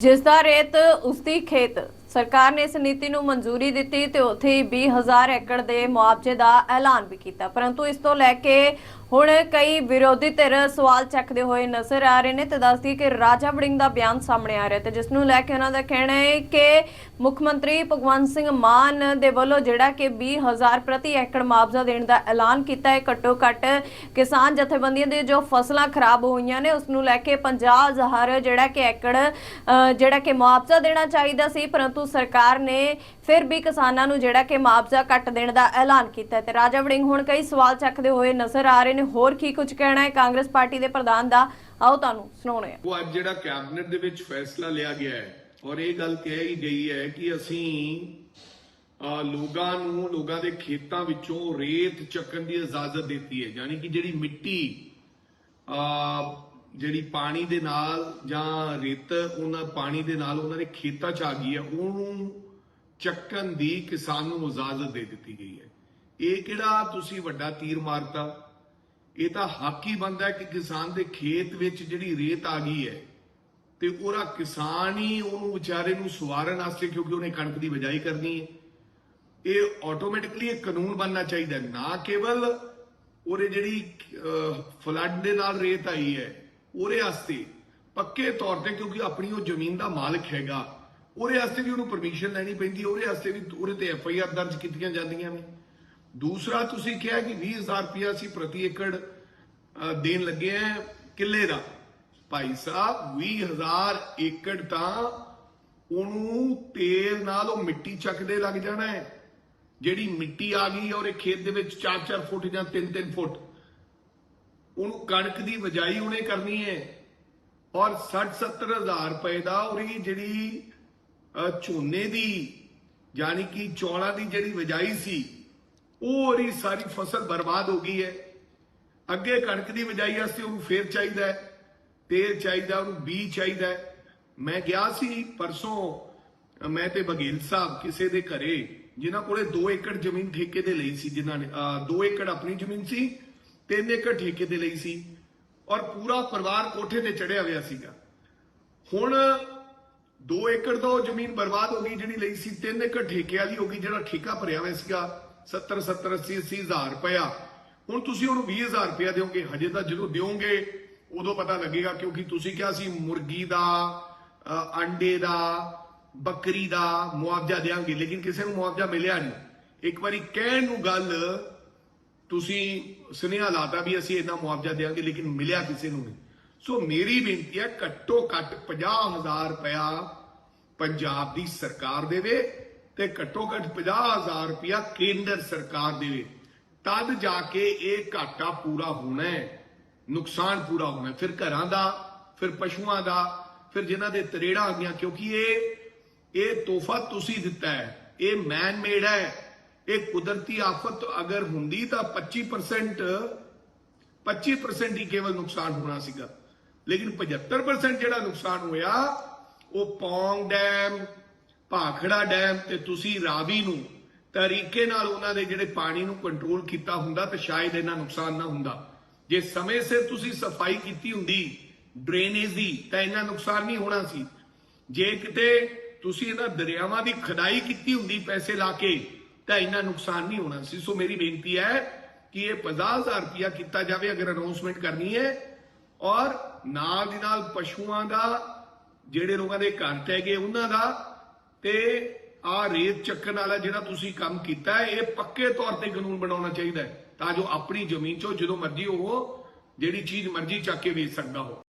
ਜਿਸ ਦਾ ਰੇਤ ਉਸਦੀ ਖੇਤ ਸਰਕਾਰ ਨੇ ਇਸ ਨੀਤੀ ਨੂੰ ਮਨਜ਼ੂਰੀ ਦਿੱਤੀ ਤੇ ਉੱਥੇ ਹੀ 20000 ਏਕੜ ਦੇ ਮੁਆਵਜ਼ੇ ਦਾ ਐਲਾਨ ਵੀ ਕੀਤਾ। ਪਰੰਤੂ ਇਸ ਤੋਂ ਲੈ ਕੇ ਹੁਣ ਕਈ ਵਿਰੋਧੀ ਧਿਰ ਸਵਾਲ ਚੱਕਦੇ ਹੋਏ ਨਜ਼ਰ ਆ ਰਹੇ ਨੇ ਤੇ ਦੱਸਦੀ ਕਿ ਰਾਜਾ ਵੜਿੰਗ ਦਾ ਬਿਆਨ ਸਾਹਮਣੇ ਆ ਰਿਹਾ ਤੇ ਜਿਸ ਨੂੰ ਲੈ ਕੇ ਉਹਨਾਂ ਦਾ ਕਹਿਣਾ ਹੈ ਕਿ ਮੁੱਖ ਮੰਤਰੀ ਭਗਵੰਤ ਸਿੰਘ ਮਾਨ ਦੇ ਵੱਲੋਂ ਜਿਹੜਾ ਕਿ 20000 ਪ੍ਰਤੀ ਏਕੜ ਮੁਆਵਜ਼ਾ ਦੇਣ ਦਾ ਐਲਾਨ ਕੀਤਾ ਹੈ, ਘੱਟੋ ਘੱਟ ਕਿਸਾਨ ਜਥੇਬੰਦੀਆਂ ਦੇ ਜੋ ਫਸਲਾਂ ਖਰਾਬ ਹੋਈਆਂ ਨੇ, ਉਸ ਨੂੰ ਲੈ ਕੇ 50000 ਜਿਹੜਾ ਕਿ ਏਕੜ ਜਿਹੜਾ ਕਿ ਮੁਆਵਜ਼ਾ ਦੇਣਾ ਚਾਹੀਦਾ ਸੀ। ਪਰੰਤੂ ਸਰਕਾਰ ਨੇ ਫਿਰ ਵੀ ਕਿਸਾਨਾਂ ਨੂੰ ਜਿਹੜਾ ਕਿ ਮੁਆਵਜ਼ਾ ਘੱਟ ਦੇਣ ਦਾ ਐਲਾਨ ਕੀਤਾ ਤੇ ਰਾਜਾ ਵੜਿੰਗ ਹੁਣ ਕਈ ਸਵਾਲ ਚੱਕਦੇ ਹੋਏ ਨਜ਼ਰ ਆ ਰਹੇ ਨੇ। ਹੋਰ ਕੀ ਕੁਝ ਕਹਿਣਾ ਹੈ? ਕਾਂਗਰਸ ਪਾਰਟੀ ਦੇ ਪ੍ਰਧਾਨ ਦਾ। ਆਓ ਤੁਹਾਨੂੰ ਸੁਣਾਉਣੇ ਆ ਉਹ ਅੱਜ ਜਿਹੜਾ ਕੈਬਨਿਟ ਦੇ ਵਿੱਚ ਫੈਸਲਾ ਲਿਆ ਗਿਆ ਹੈ ਔਰ ਇਹ ਗੱਲ ਕਹੀ ਗਈ ਹੈ ਕਿ ਅਸੀਂ ਲੋਕਾਂ ਨੂੰ, ਲੋਕਾਂ ਦੇ ਖੇਤਾਂ ਵਿੱਚੋਂ ਰੇਤ ਚੱਕਣ ਦੀ ਇਜਾਜ਼ਤ ਦਿੱਤੀ ਹੈ। ਯਾਨੀ ਕਿ ਜਿਹੜੀ ਮਿੱਟੀ ਆ ਜਿਹੜੀ ਪਾਣੀ ਦੇ ਨਾਲ ਜਾਂ ਰੇਤ, ਉਹਨਾਂ ਪਾਣੀ ਦੇ ਨਾਲ ਉਹਨਾਂ ਦੇ ਖੇਤਾਂ 'ਚ ਆ ਗਈ ਹੈ, ਉਹਨੂੰ ਚੱਕਣ ਦੀ ਕਿਸਾਨ ਨੂੰ ਇਜਾਜ਼ਤ ਦੇ ਦਿੱਤੀ ਗਈ ਹੈ। ਇਹ ਕਿਹੜਾ ਤੁਸੀਂ ਵੱਡਾ ਤੀਰ ਮਾਰਤਾ? ਇਹ ਤਾਂ ਹੱਕ ਹੀ ਬਣਦਾ ਕਿ ਕਿਸਾਨ ਦੇ ਖੇਤ ਵਿੱਚ ਜਿਹੜੀ ਰੇਤ ਆ ਗਈ ਹੈ ਤੇ ਉਹਦਾ ਕਿਸਾਨ ਹੀ ਉਹਨੂੰ ਵਿਚਾਰੇ ਨੂੰ ਸਵਾਰਨ ਵਾਸਤੇ ਕਿਉਂਕਿ ਉਹਨੇ ਕਣਕ ਦੀ ਬਿਜਾਈ ਕਰਨੀ ਹੈ। ਇਹ ਆਟੋਮੈਟਿਕਲੀ ਇੱਕ ਕਾਨੂੰਨ ਬਣਨਾ ਚਾਹੀਦਾ ਨਾ ਕੇਵਲ ਉਹਦੇ ਜਿਹੜੀ ਫਲੱਡ ਦੇ ਨਾਲ ਰੇਤ ਆਈ ਹੈ ਉਹਦੇ ਵਾਸਤੇ ਪੱਕੇ ਤੌਰ ਤੇ ਕਿਉਂਕਿ ਆਪਣੀ ਉਹ ਜ਼ਮੀਨ ਦਾ ਮਾਲਕ ਹੈਗਾ। ਉਹਦੇ ਵਾਸਤੇ ਵੀ ਉਹਨੂੰ ਪਰਮਿਸ਼ਨ ਲੈਣੀ ਪੈਂਦੀ ਹੈ ਉਹਦੇ ਵਾਸਤੇ ਵੀ ਉਹਦੇ ਤੇ ਐਫ ਆਈ ਆਰ ਦਰਜ ਕੀਤੀਆਂ ਜਾਂਦੀਆਂ ਨੇ। ਦੂਸਰਾ, ਤੁਸੀਂ ਕਿਹਾ ਕਿ 20000 ਰੁਪਇਆ ਸੀ ਪ੍ਰਤੀ ਏਕੜ ਦੇਣ ਲੱਗੇ ਆ ਕਿੱਲੇ ਦਾ। ਭਾਈ ਸਾਹਿਬ 20000 ਏਕੜ ਤਾਂ ਉਹਨੂੰ ਤੇਲ ਨਾਲ ਉਹ ਮਿੱਟੀ ਚੱਕਦੇ ਲੱਗ ਜਾਣਾ ਹੈ। ਜਿਹੜੀ ਮਿੱਟੀ ਆ ਗਈ ਔਰ ਇਹ ਖੇਤ ਦੇ ਵਿੱਚ 4-4 ਫੁੱਟ ਜਾਂ 3-3 ਫੁੱਟ। ਉਹਨੂੰ ਕਣਕ ਦੀ ਬਜਾਈ ਉਹਨੇ ਕਰਨੀ ਹੈ। ਔਰ 60-70 ਹਜ਼ਾਰ ਰੁਪਏ ਦਾ ਉਹਦੀ ਜਿਹੜੀ ਝੋਨੇ ਦੀ, ਯਾਨੀ ਕਿ ਚੌਲਾਂ ਦੀ ਜਿਹੜੀ ਬਜਾਈ ਸੀ, ਉਹ ਉਹਦੀ ਸਾਰੀ ਫਸਲ ਬਰਬਾਦ ਹੋ ਗਈ ਹੈ। ਅੱਗੇ ਕਣਕ ਦੀ ਬਜਾਈ ਵਾਸਤੇ ਉਹਨੂੰ ਫੇਰ ਚਾਹੀਦਾ ਹੈ, ਤੇਲ ਚਾਹੀਦਾ, ਉਹਨੂੰ ਬੀਜ ਚਾਹੀਦਾ ਮੈਂ ਗਿਆ ਸੀ ਪਰਸੋਂ ਮੈਂ ਤੇ ਬਗੇਲ ਸਾਹਿਬ ਕਿਸੇ ਦੇ ਘਰੇ, ਜਿਨ੍ਹਾਂ ਕੋਲੇ 2 ਏਕੜ ਜ਼ਮੀਨ ਠੇਕੇ ਤੇ ਲਈ ਸੀ, ਜਿਨ੍ਹਾਂ ਨੇ 2 ਏਕੜ ਆਪਣੀ ਜ਼ਮੀਨ ਸੀ ਤਿੰਨ ਏਕੜ ਠੇਕੇ ਤੇ ਲਈ ਸੀ ਔਰ ਪੂਰਾ ਪਰਿਵਾਰ ਕੋਠੇ ਤੇ ਚੜਿਆ ਹੋਇਆ ਸੀਗਾ। ਹੁਣ 2 ਏਕੜ ਤੋਂ ਉਹ ਜ਼ਮੀਨ ਬਰਬਾਦ ਹੋ ਗਈ ਜਿਹੜੀ ਲਈ ਸੀ 3 ਏਕੜ ਠੇਕੇ ਵਾਲੀ ਹੋ ਗਈ ਜਿਹੜਾ ਠੇਕਾ ਭਰਿਆ ਹੋਇਆ ਸੀਗਾ 70 70 80 80 ਹਜ਼ਾਰ ਰੁਪਇਆ। ਹੁਣ ਤੁਸੀਂ ਉਹਨੂੰ 20 ਹਜ਼ਾਰ ਰੁਪਇਆ ਦਿਓਗੇ ਹਜੇ ਤਾਂ ਜਦੋਂ ਦਿਓਗੇ ਉਦੋਂ ਪਤਾ ਲੱਗੇਗਾ ਕਿਉਂਕਿ ਤੁਸੀਂ ਕਿਹਾ ਸੀ ਮੁਰਗੀ ਦਾ ਅ, ਅੰਡੇ ਦਾ ਬੱਕਰੀ ਦਾ ਮੁਆਵਜ਼ਾ ਦੇਾਂਗੇ ਲੇਕਿਨ ਕਿਸੇ ਨੂੰ ਮੁਆਵਜ਼ਾ ਮਿਲਿਆ ਨਹੀਂ। ਇੱਕ ਵਾਰੀ ਕਹਿਣ ਨੂੰ ਗੱਲ ਤੁਸੀਂ ਸੁਨੇਹਾ ਲਾਤਾ ਵੀ ਅਸੀਂ ਇੰਨਾ ਮੁਆਵਜ਼ਾ ਦੇਾਂਗੇ ਲੇਕਿਨ ਮਿਲਿਆ ਕਿਸੇ ਨੂੰ ਨਹੀਂ। ਸੋ ਮੇਰੀ ਬੇਨਤੀ ਹੈ, ਘੱਟੋ ਘੱਟ 50000 ਰੁਪਇਆ ਪੰਜਾਬ ਦੀ ਸਰਕਾਰ ਦੇਵੇ ਤੇ ਘੱਟੋ ਘੱਟ 50000 ਰੁਪਇਆ ਕੇਂਦਰ ਸਰਕਾਰ ਦੇਵੇ। ਤਦ ਜਾ ਕੇ ਇਹ ਘਾਟਾ ਪੂਰਾ ਹੋਣਾ ਹੈ, ਨੁਕਸਾਨ ਪੂਰਾ ਹੋਣਾ ਫਿਰ ਘਰਾਂ ਦਾ, ਫਿਰ ਪਸ਼ੂਆਂ ਦਾ, ਫਿਰ ਜਿਨ੍ਹਾਂ ਦੇ ਤਰੇੜਾਂ ਆ ਗਈਆਂ, ਕਿਉਂਕਿ ਇਹ ਇਹ ਤੋਹਫਾ ਤੁਸੀਂ ਦਿੱਤਾ ਹੈ, ਇਹ ਮੈਨ ਮੇਡ ਹੈ। ਇਹ ਕੁਦਰਤੀ ਆਫਤ ਅਗਰ ਹੁੰਦੀ ਤਾਂ 25% 25% ਹੀ ਕੇਵਲ ਨੁਕਸਾਨ ਹੋਣਾ ਸੀਗਾ। ਲੇਕਿਨ 75% ਜਿਹੜਾ ਨੁਕਸਾਨ ਹੋਇਆ, ਉਹ ਪੌਂਗ ਡੈਮ, ਭਾਖੜਾ ਡੈਮ ਤੇ ਤੁਸੀਂ ਰਾਵੀ ਨੂੰ ਤਰੀਕੇ ਨਾਲ ਉਹਨਾਂ ਦੇ ਜਿਹੜੇ ਪਾਣੀ ਨੂੰ ਕੰਟਰੋਲ ਕੀਤਾ ਹੁੰਦਾ ਤਾਂ ਸ਼ਾਇਦ ਇਹਨਾਂ ਨੁਕਸਾਨ ਨਾ ਹੁੰਦਾ। ਜੇ ਸਮੇਂ ਸਿਰ ਤੁਸੀਂ ਸਫ਼ਾਈ ਕੀਤੀ ਹੁੰਦੀ ਡਰੇਨੇਜ ਦੀ, ਤਾਂ ਇਹਨਾਂ ਨੁਕਸਾਨ ਨਹੀਂ ਹੋਣਾ ਸੀ। ਜੇ ਕਿਤੇ ਤੁਸੀਂ ਇਹਨਾਂ ਦਰਿਆਵਾਂ ਦੀ ਖਦਾਈ ਕੀਤੀ ਹੁੰਦੀ ਪੈਸੇ ਲਾ ਕੇ ਤਾਂ ਇੰਨਾ ਨੁਕਸਾਨ ਨਹੀਂ ਹੋਣਾ ਸੀ। ਸੋ ਮੇਰੀ ਬੇਨਤੀ ਹੈ ਕਿ ਇਹ 50000 ਰੁਪਇਆ ਕੀਤਾ ਜਾਵੇ, ਅਗਰ ਅਨਾਉਂਸਮੈਂਟ ਕਰਨੀ ਹੈ। ਔਰ ਨਾਲ ਦੀ ਨਾਲ ਪਸ਼ੂਆਂ ਦਾ, ਜਿਹੜੇ ਲੋਕਾਂ ਦੇ ਘਰ ਟਹਿ ਗਏ ਉਹਨਾਂ ਦਾ। ਤੇ ਆ ਰੇਤ ਚੱਕਣ ਵਾਲਾ ਜਿਹੜਾ ਤੁਸੀਂ ਕੰਮ ਕੀਤਾ ਹੈ, ਇਹ ਪੱਕੇ ਤੌਰ ਤੇ ਕਾਨੂੰਨ ਬਣਾਉਣਾ ਚਾਹੀਦਾ ਹੈ, ਤਾਂ ਜੋ ਆਪਣੀ ਜ਼ਮੀਨ ਚੋਂ ਜਦੋਂ ਮਰਜ਼ੀ ਉਹ ਜਿਹੜੀ ਚੀਜ਼ ਮਰਜ਼ੀ ਚੱਕ ਕੇ ਵੇਚ ਸਕਦਾ ਹੋ।